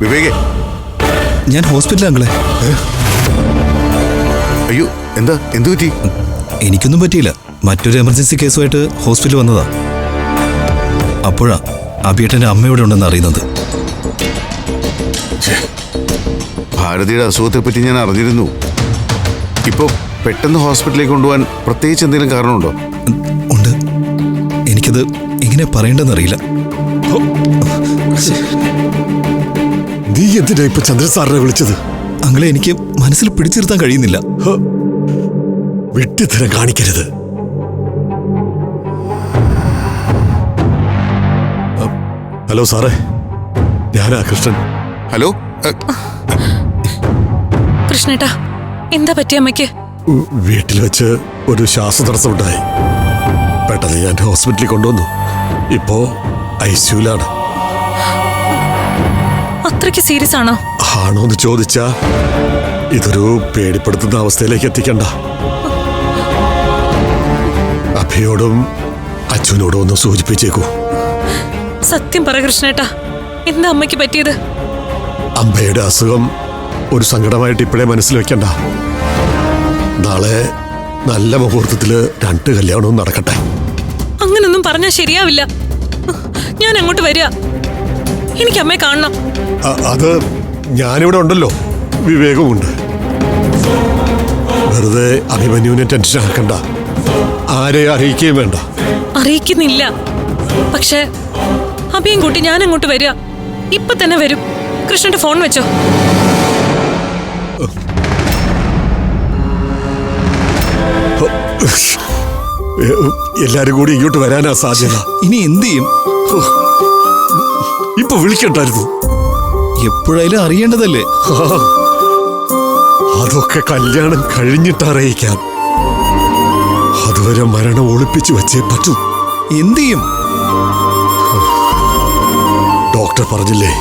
വിവേകേ. ഞാൻ ഹോസ്പിറ്റലാങ്കളെ അയ്യോ എന്താ എന്തു പറ്റി? എനിക്കൊന്നും പറ്റിയില്ല. മറ്റൊരു എമർജൻസി കേസുമായിട്ട് ഹോസ്പിറ്റലിൽ വന്നതാ. അപ്പോഴാ അബിയേട്ടന്റെ അമ്മയോടെ ഉണ്ടെന്ന് അറിയുന്നത്. ഭാരതിയുടെ അസുഖത്തെ പറ്റി ഞാൻ അറിഞ്ഞിരുന്നു. ഇപ്പൊ പെട്ടെന്ന് ഹോസ്പിറ്റലിലേക്ക് കൊണ്ടുപോകാൻ പ്രത്യേകിച്ച് എന്തെങ്കിലും കാരണമുണ്ടോ? ഉണ്ട്. എനിക്കത് എങ്ങനെ പറയേണ്ടെന്നറിയില്ല നീ എന്തിനാ ഇപ്പൊ ചന്ദ്രൻ സാറിനെ വിളിച്ചത്? അങ്ങളെ എനിക്ക് മനസ്സിൽ പിടിച്ചിരുത്താൻ കഴിയുന്നില്ല. വിട്ടിത്തരം കാണിക്കരുത്. ഹലോ സാറേ. ഞാനാ കൃഷ്ണൻ. ഹലോ? കൃഷ്ണേട്ടാ എന്താ പറ്റിയ അമ്മയ്ക്ക്? വീട്ടിൽ വെച്ച് ഒരു ശ്വാസതടസ്സം ഉണ്ടായി. പെട്ടെന്ന് ഞാൻ ഹോസ്പിറ്റലിൽ കൊണ്ടുവന്നു. ഇപ്പോ ഐ സിയുലാണ്. അത്രയ്ക്ക് സീരിയസ് ആണോ? ആണോ എന്ന് ചോദിച്ചാ ഇതൊരു പേടിപ്പെടുത്തുന്ന അവസ്ഥയിലേക്ക് എത്തിക്കണ്ട. അഭയോടും അച്ഛനോടും ഒന്ന് സൂചിപ്പിച്ചേക്കൂ. സത്യം പറ കൃഷ്ണേട്ടാ എന്താ അമ്മയ്ക്ക് പറ്റിയത്? അമ്മയുടെ അസുഖം ഒരു സങ്കടമായിട്ട് ഇപ്പോഴേ മനസ്സിൽ വെക്കണ്ട. നാളെ നല്ല മുഹൂർത്തത്തിൽ രണ്ട് കല്യാണവും നടക്കട്ടെ. അങ്ങനൊന്നും പറഞ്ഞാൽ ശരിയാവില്ല. ഞാൻ അങ്ങോട്ട് വരിക എനിക്ക് അമ്മയെ കാണണം അത് ഞാനിവിടെ ഉണ്ടല്ലോ. വിവേകമുണ്ട് വെറുതെ അഭിമന്യുവിനെ ടെൻഷൻ ആക്കണ്ട. ആരെ അറിയിക്കുകയും വേണ്ട. അറിയിക്കുന്നില്ല. പക്ഷേ അഭിയും കൂട്ടി ഞാൻ അങ്ങോട്ട് വരിക. ഇപ്പൊ തന്നെ വരും. കൃഷ്ണന്റെ ഫോൺ വെച്ചോ. എ- എല്ലാരും കൂടി ഇങ്ങോട്ട് വരാനാ സാധ്യത. ഇനി എന്ത് ചെയ്യും? ഇപ്പൊ വിളിക്കണ്ടായിരുന്നു. എപ്പോഴായാലും അറിയേണ്ടതല്ലേ? അതൊക്കെ കല്യാണം കഴിഞ്ഞിട്ട് അറിയിക്കാം അതുവരെ മരണം ഒളിപ്പിച്ചു വെച്ചേ പറ്റൂ. എന്ത് ചെയ്യും? ഡോക്ടർ പറഞ്ഞില്ലേ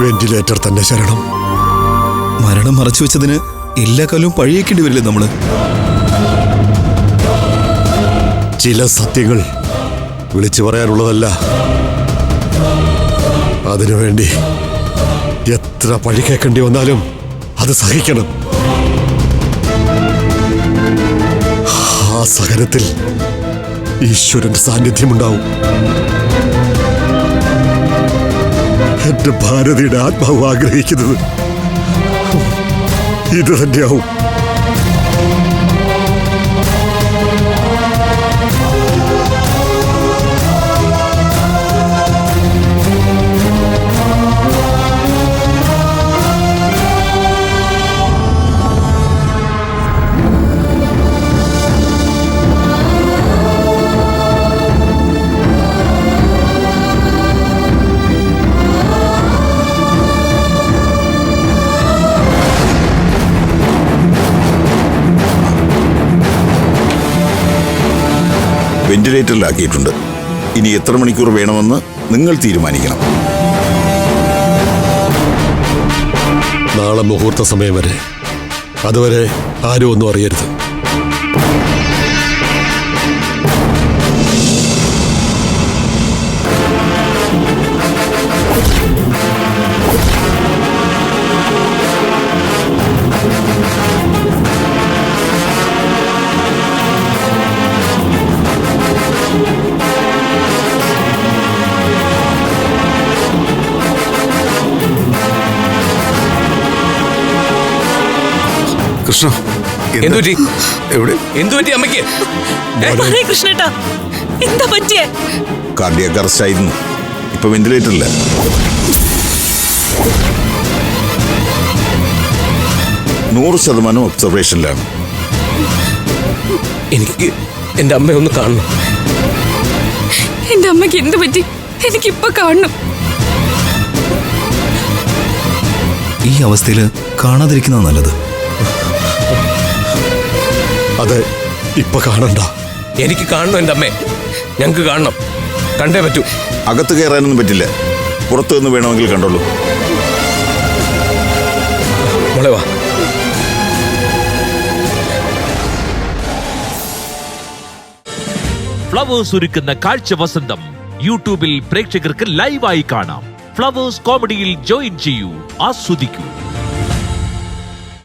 വെന്റിലേറ്റർ തന്നെ ശരണം. മരണം മറച്ചു വെച്ചതിന് എല്ലാ കാലവും പഴിയേക്കേണ്ടി വരില്ലേ നമ്മൾ? ചില സത്യങ്ങൾ വിളിച്ചു പറയാനുള്ളതല്ല. അതിനുവേണ്ടി എത്ര പഴി കേൾക്കേണ്ടി വന്നാലും അത് സഹിക്കണം. ആ സഹനത്തിൽ ഈശ്വരന്റെ സാന്നിധ്യമുണ്ടാവും. എന്റെ ഭാരതിയുടെ ആത്മാവ് ആഗ്രഹിക്കുന്നത് ഇത് തന്നെയാവും വെന്റിലേറ്ററിലാക്കിയിട്ടുണ്ട്. ഇനി എത്ര മണിക്കൂർ വേണമെന്ന് നിങ്ങൾ തീരുമാനിക്കണം. നാളെ മുഹൂർത്ത സമയം വരെ. അതുവരെ ആരും ഒന്നും അറിയരുത്. കൃഷ്ണ എന്താ? എന്തുപറ്റി? എവിടെ? എന്തു പറ്റി അമ്മയ്ക്ക് പറയ് കൃഷ്ണേട്ടാ എന്താ പറ്റിയേ? കാർഡിയാക് അറസ്റ്റ് ആയിരുന്നു. ഇപ്പൊ വെന്റിലേറ്ററില്ല നൂറ് ശതമാനം ഒബ്സർവേഷനിലാണ് എനിക്ക് എന്റെ അമ്മയെ ഒന്ന് കാണണം. എന്റെ അമ്മയ്ക്ക് എന്ത് പറ്റി? എനിക്കിപ്പൊ കാണണം. ഈ അവസ്ഥയിൽ കാണാതിരിക്കുന്ന നല്ലത്. അതെ ഇപ്പൊ കാണണ്ട എനിക്ക് കാണണം എന്റെ അമ്മേ. ഞങ്ങൾക്ക് കാണണം. കണ്ടേ പറ്റൂ. അകത്ത് കയറാനൊന്നും പറ്റില്ല. പുറത്തു നിന്ന് വേണമെങ്കിൽ കണ്ടോളൂ. മോളെ വാ. ഫ്ലവേഴ്സ് ഒരുക്കുന്ന കാഴ്ച വസന്തം യൂട്യൂബിൽ പ്രേക്ഷകർക്ക് ലൈവായി കാണാം. ഫ്ലവേഴ്സ് കോമഡിയിൽ ജോയിൻ ചെയ്യൂ. ആസ്വദിക്കൂ.